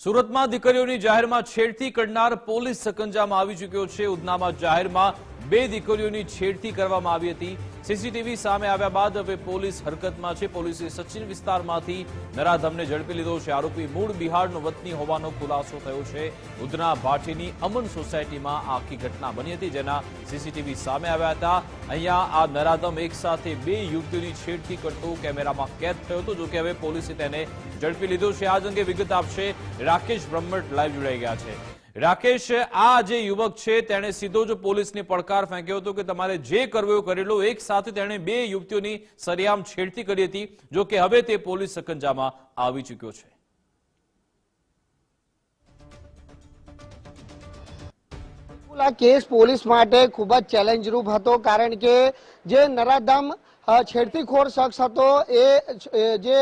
સુરતમાં દીકરીઓની જાહેરમાં છેડતી કરનાર પોલીસ સકંજામાં આવી ચૂક્યો છે. ઉધનામાં જાહેરમાં બે દીકરીઓની છેડતી કરવામાં આવી હતી. સીસીટીવી સામે આવ્યા બાદ હવે પોલીસ હરકતમાં છે. પોલીસે સચિન વિસ્તારમાંથી નરાધમને ઝડપી લીધો છે. આરોપી મૂળ બિહારનો વતની હોવાનો ખુલાસો થયો છે. ઉધના ભાટીની અમન સોસાયટીમાં આખી ઘટના બની હતી, જેના સીસીટીવી સામે આવ્યા હતા. અહીંયા આ નરાધમ એક સાથે બે યુવતીઓની છેડતી કરતો કેમેરામાં કેદ થયો હતો, જોકે હવે પોલીસે તેને ઝડપી લીધો છે. આ અંગે વિગત આપશે. રાકેશ બ્રહ્મટ લાઈવ જોડાઈ ગયા છે. રાકેશ, આ જે યુવક છે, તેણે સીધો જ પોલીસને પડકાર ફેંક્યો હતો કે તમારે જે કરવું કરી લો. એક સાથે તેણે બે યુવતીઓની સરિયામ છેડતી કરી હતી, જો કે હવે તે પોલીસ સકંજામાં આવી ચૂક્યો છે. આ કેસ પોલીસ માટે ખૂબ જ ચેલેન્જરૂપ હતો, કારણ કે જે નરાધમ છેડતીખોર શખ્સ હતો. એ જે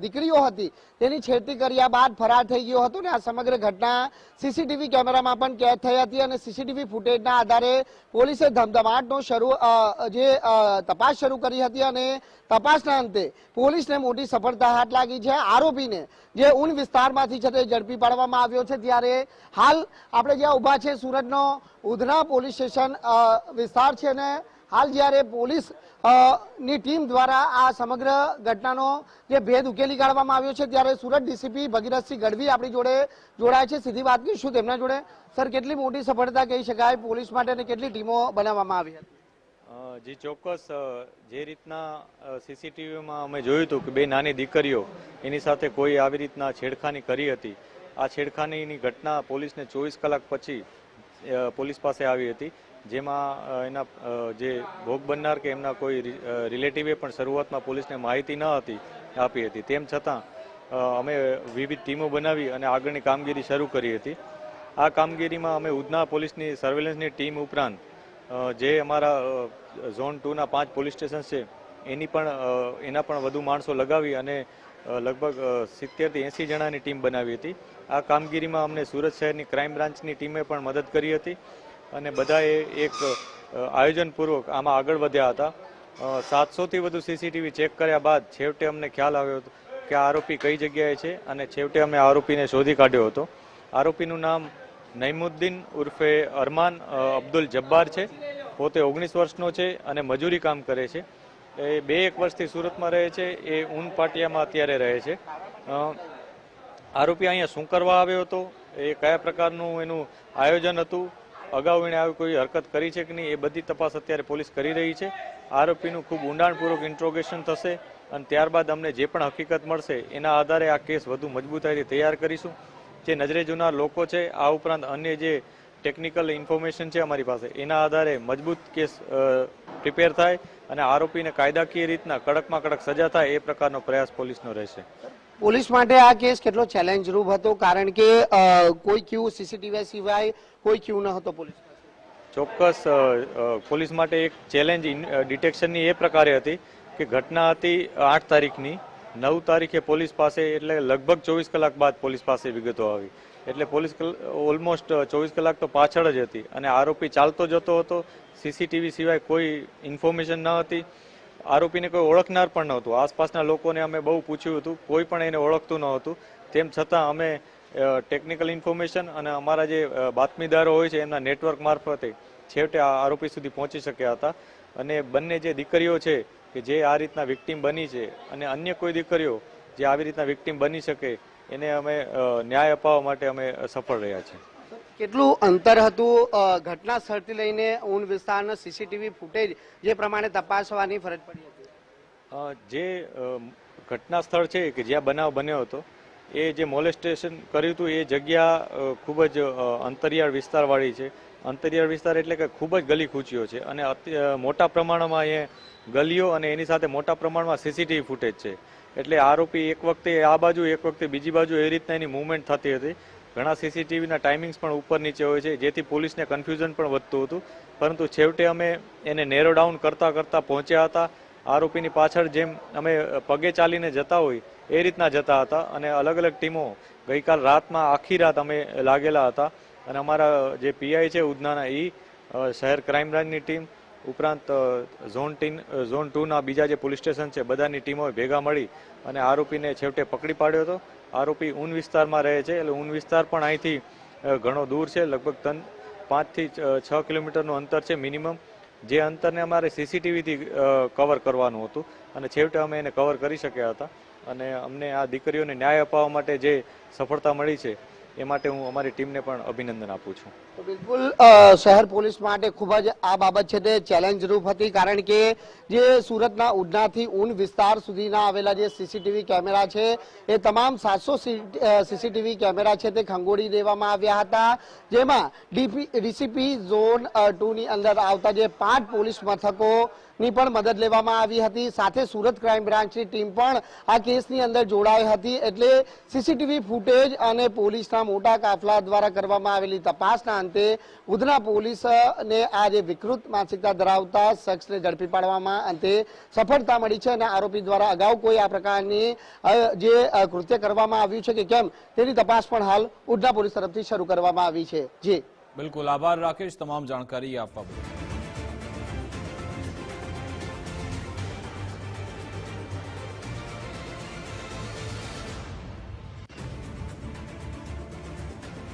દીકરીઓ હતી, તેની છેડતી કર્યા બાદ ફરાર થઈ ગયો હતો ને આ સમગ્ર ઘટના સીસીટીવી કેમેરામાં પણ કેદ થઈ હતી અને સીસીટીવી ફૂટેજના આધારે પોલીસે ધમધમાટનો શરૂ જે તપાસ શરૂ કરી હતી અને તપાસના અંતે પોલીસને મોટી સફળતા હાથ લાગી છે. આરોપીને જે ઊન વિસ્તારમાંથી છે તે ઝડપી પાડવામાં આવ્યો છે. ત્યારે હાલ આપણે જ્યાં ઊભા છે, સુરતનો ઉધના પોલીસ સ્ટેશન વિસ્તાર છે અને હાલ જ્યારે પોલીસની ટીમ દ્વારા આ સમગ્ર ઘટનાનો જે ભેદ ઉકેલી કાઢવામાં આવ્યો છે, ત્યારે સુરત ડીસીપી ભગીરથસિંહ ગઢવી આપણી જોડે જોડાય છે. સીધી વાત કરીશું તેમના જોડે. સર, કેટલી મોટી સફળતા કહી શકાય પોલીસ માટે કેટલી ટીમો બનાવવામાં આવી હતી? જે ચોક્કસ જે રીતના સીસીટીવીમાં અમે જોયું હતું કે બે નાની દીકરીઓ એની સાથે કોઈ આવી રીતના છેડખાની કરી હતી. આ છેડખાનીની ઘટના પોલીસને ચોવીસ કલાક પછી પોલીસ પાસે આવી હતી. જેમાં એના જે ભોગ બનનાર કે એમના કોઈ રિલેટિવે પણ શરૂઆતમાં પોલીસને માહિતી ન હતી, આપી હતી. તેમ છતાં અમે વિવિધ ટીમો બનાવી અને આગળની કામગીરી શરૂ કરી હતી. આ કામગીરીમાં અમે ઉધના પોલીસની સર્વેલન્સની ટીમ ઉપરાંત જે અમારા ઝોન ટુના પાંચ પોલીસ સ્ટેશન છે, એની પણ એના પણ વધુ માણસો લગાવી અને લગભગ સિત્તેરથી એંસી જણાની ટીમ બનાવી હતી. આ કામગીરીમાં અમને સુરત શહેરની ક્રાઇમ બ્રાન્ચની ટીમે પણ મદદ કરી હતી અને બધાએ એક આયોજનપૂર્વક આમાં આગળ વધ્યા હતા. સાતસોથી વધુ સીસીટીવી ચેક કર્યા બાદ છેવટે અમને ખ્યાલ આવ્યો હતો કે આરોપી કઈ જગ્યાએ છે અને છેવટે અમે આરોપીને શોધી કાઢ્યો હતો. આરોપીનું નામ નઈમુદ્દીન ઉર્ફે અરમાન અબ્દુલ જબ્બાર છે. પોતે ઓગણીસ વર્ષનો છે અને મજૂરી કામ કરે છે. એ બે એક વર્ષથી સુરતમાં રહે છે, એ ઊન પાટિયામાં અત્યારે રહે છે. આરોપી અહીંયા શું કરવા આવ્યો હતો, એ કયા પ્રકારનું એનું આયોજન હતું, અગાઉ એણે આવી કોઈ હરકત કરી છે કે નહીં, એ બધી તપાસ અત્યારે પોલીસ કરી રહી છે. આરોપીનું ખૂબ ઊંડાણપૂર્વક ઇન્ટ્રોગેશન થશે અને ત્યારબાદ અમને જે પણ હકીકત મળશે, એના આધારે આ કેસ વધુ મજબૂતાઈથી તૈયાર કરીશું. જે નજરે જોનાર લોકો છે, આ ઉપરાંત અન્ય જે ટેકનિકલ ઇન્ફોર્મેશન છે અમારી પાસે. એના આધારે મજબૂત કેસ પ્રિપેર થાય અને આરોપીને કાયદાકીય રીતના કડકમાં કડક સજા થાય એ પ્રકારનો પ્રયાસ પોલીસનો રહેશે. પોલીસ માટે આ કેસ કેટલો ચેલેન્જ રૂપ હતો? કારણ કે કોઈ ક્યુ સીસીટીવી સિવાય કોઈ ક્યુ ન હતો પોલીસ ચોક્કસ પોલીસ માટે એક ચેલેન્જ ડિટેક્શનની એ પ્રકારે હતી કે ઘટના હતી આઠ તારીખની. નવ તારીખે પોલીસ પાસે, એટલે લગભગ ચોવીસ કલાક બાદ પોલીસ પાસે વિગતો આવી. એટલે પોલીસ ઓલમોસ્ટ ચોવીસ કલાક તો પાછળ જ હતી. અને આરોપી ચાલતો જતો હતો. સીસીટીવી સિવાય કોઈ ઇન્ફોર્મેશન ન હતી. આરોપીને કોઈ ઓળખનાર પણ નહોતું. આસપાસના લોકોને અમે બહુ પૂછ્યું હતું. કોઈ પણ એને ઓળખતું નહોતું તેમ છતાં અમે ટેકનિકલ ઇન્ફોર્મેશન અને અમારા જે બાતમીદારો હોય છે, એમના નેટવર્ક મારફતે છેવટે આરોપી સુધી પહોંચી શક્યા હતા. અને બંને જે દીકરીઓ છે કે જે આ રીતના વિક્ટીમ બની છે અને અન્ય કોઈ દીકરીઓ જે આવી રીતના વિક્ટીમ બની શકે એને અમે ન્યાય અપાવવા માટે અમે સફળ રહ્યા છીએ. કેટલું અંતર હતું ઘટના સ્થળથી લઈને ઊન વિસ્તારના સીસીટીવી ફૂટેજ જે પ્રમાણે તપાસવાની ફરજ પડી હતી? જે ઘટના સ્થળ છે કે જ્યાં બનાવ બન્યો હતો એ જે મોલેસ્ટેશન કર્યું હતું એ જગ્યા ખૂબ જ અંતરિયાળ વિસ્તારવાળી છે. અંતરિયાળ વિસ્તાર એટલે કે ખૂબ જ ગલી કૂચીઓ છે. અને મોટા પ્રમાણમાં અહીંયા ગલીઓ અને એની સાથે મોટા પ્રમાણમાં સીસીટીવી ફૂટેજ છે. એટલે આરોપી એક વખતે આ બાજુ, એક વખતે બીજી બાજુ એ રીતના એની મૂવમેન્ટ થતી હતી. ઘણા સીસીટીવીના ટાઈમિંગ્સ પણ ઉપર નીચે હોય છે, જેથી પોલીસને કન્ફ્યુઝન પણ વધતું હતું. પરંતુ છેવટે અમે એને નેરો ડાઉન કરતા કરતાં પહોંચ્યા હતા. આરોપીની પાછળ જેમ અમે પગે ચાલીને જતા હોય એ રીતના જતા હતા. અને અલગ અલગ ટીમો ગઈકાલ રાતમાં આખી રાત અમે લાગેલા હતા. અને અમારા જે પીઆઈ છે ઉધનાના એ શહેર ક્રાઇમ બ્રાન્ચની ટીમ ઉપરાંત ઝોન ટીન ઝોન ટુના બીજા જે પોલીસ સ્ટેશન છે, બધાની ટીમો ભેગા મળી અને આરોપીને છેવટે પકડી પાડ્યો હતો. આરોપી ઊન વિસ્તારમાં રહે છે, એટલે ઊન વિસ્તાર પણ અહીંથી ઘણો દૂર છે, લગભગ તન, પાંચથી છ કિલોમીટરનું અંતર છે મિનિમમ. જે અંતરને અમારે સીસીટીવીથી કવર કરવાનું હતું અને છેવટે અમે એને કવર કરી શક્યા હતા. અને અમને આ દીકરીઓને ન્યાય અપાવવા માટે જે સફળતા મળી છે એ માટે હું અમારી ટીમને પણ અભિનંદન આપું છું. બિલકુલ શહેર પોલીસ માટે ખૂબ જ આ બાબત છે તે ચેલેન્જ રૂપ હતી કારણ કે જે સુરતના ઉડનાથી ઊન વિસ્તાર સુધીના આવેલા જે સીસીટીવી કેમેરા છે, એ તમામ સાતસો સીસીટીવી કેમેરા છે તે ખંગોળી દેવામાં આવ્યા હતા. જેમાં ડીપી ડીસીપી ઝોન ટુ ની અંદર આવતા જે પાંચ પોલીસ મથકો ની પણ મદદ લેવામાં આવી હતી. સાથે સુરત ક્રાઇમ બ્રાન્ચની ટીમ પણ આ કેસની અંદર જોડાઈ હતી. એટલે સીસીટીવી ફૂટેજ અને પોલીસના મોટા કાફલા દ્વારા કરવામાં આવેલી તપાસના અંતે ઉધના પોલીસને આ જે વિકૃત માનસિકતા ધરાવતા શખ્સને ઝડપી પાડવામાં અંતે સફળતા મળી છે અને આરોપી દ્વારા અગાઉ કોઈ આ પ્રકારની જે કૃત્ય કરવામાં આવ્યું છે કે કેમ તેની તપાસ પણ હાલ ઉધના પોલીસ તરફથી શરૂ કરવામાં આવી છે. જી. બિલકુલ. આભાર, રાકેશ. તમામ જાણકારી આપવા